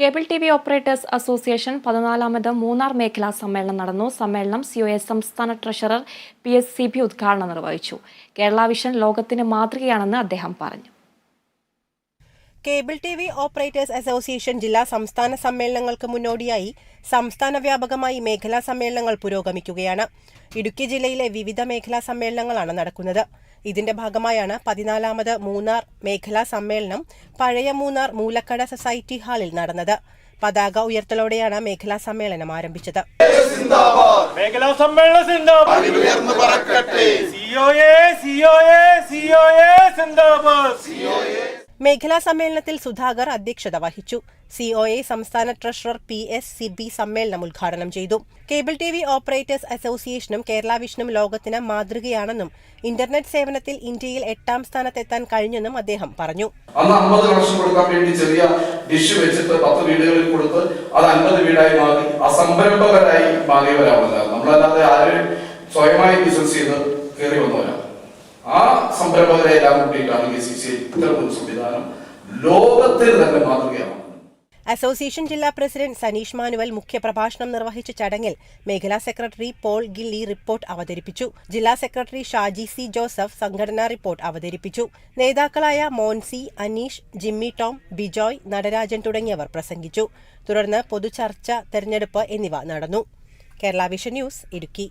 Cable T V operators association പതിനാലാമത് Munnar മേഖലാ സമ്മേളനം നടന്നു. സമ്മേളനം സി ഒ എസ് സംസ്ഥാന treasurer P S C B ഉദ്ഘാടനം നിർവഹിച്ചു. കേരള വിഷൻ ലോകത്തിന് മാതൃകയാണെന്ന് അദ്ദേഹം പറഞ്ഞു. Cable T V operators association ജില്ലാ സംസ്ഥാന സമ്മേളനങ്ങൾക്ക് മുന്നോടിയായി സംസ്ഥാന വ്യാപകമായി മേഖലാ സമ്മേളനങ്ങൾ പുരോഗമിക്കുകയാണ്. ഇടുക്കി ജില്ലയിലെ വിവിധ മേഖലാ സമ്മേളനങ്ങളാണ് നടക്കുന്നത്. ഇതിന്റെ ഭാഗമായാണ് പതിനാലാമത് മൂന്നാർ മേഖലാ സമ്മേളനം പഴയ മൂന്നാർ മൂലക്കട സൊസൈറ്റി ഹാളിൽ നടന്നത്. പതാക ഉയർത്തലോടെയാണ് മേഖലാ സമ്മേളനം ആരംഭിച്ചത്. മേഖലാ സമ്മേളന മേഖലാ സമ്മേളനത്തിൽ സുധാകർ അധ്യക്ഷത വഹിച്ചു. സി ഒ എ സംസ്ഥാന treasurer P S C B സമ്മേളനം ഉദ്ഘാടനം ചെയ്തു. കേബിൾ ടി വി ഓപ്പറേറ്റേഴ്സ് അസോസിയേഷനും കേരള വിഷനും ലോകത്തിന് മാതൃകയാണെന്നും ഇന്റർനെറ്റ് സേവനത്തിൽ ഇന്ത്യയിൽ എട്ടാം സ്ഥാനത്തെത്താൻ കഴിഞ്ഞെന്നും അദ്ദേഹം പറഞ്ഞു. അന്ന് അമ്പത് കണക്ഷൻ കൊടുക്കാൻ വേണ്ടി ചെറിയ ഡിഷ് വെച്ചിട്ട് പത്ത് വീടുകളിൽ കൊടുത്ത് അത് അൻപത് വീടായി മാറി അസംരംഭകരായി മാറിയവരാവുന്നത് നമ്മളല്ലാതെ ആരും സ്വയമായി ബിസിനസ് ചെയ്ത് കയറി വന്നവരാണ്. ആ സംരംഭകരെ എല്ലാം കൂട്ടിയിട്ടാണ് കെ സി സി സംവിധാനം ലോകത്തിൽ തന്നെ മാതൃകയാണ് അസോസിയേഷൻ ജില്ലാ പ്രസിഡന്റ് സനീഷ് മാനുവൽ മുഖ്യപ്രഭാഷണം നിർവഹിച്ച ചടങ്ങിൽ മേഖലാ സെക്രട്ടറി പോൾ ഗില്ലി റിപ്പോർട്ട് അവതരിപ്പിച്ചു. ജില്ലാ സെക്രട്ടറി ഷാജി സി ജോസഫ് സംഘടനാ റിപ്പോർട്ട് അവതരിപ്പിച്ചു. നേതാക്കളായ മോൻസി അനീഷ് ജിമ്മി ടോം ബിജോയ് നടരാജൻ തുടങ്ങിയവർ പ്രസംഗിച്ചു. തുടർന്ന് പൊതുചർച്ച തെരഞ്ഞെടുപ്പ് എന്നിവ നടന്നു. Kerala vision news Idukki.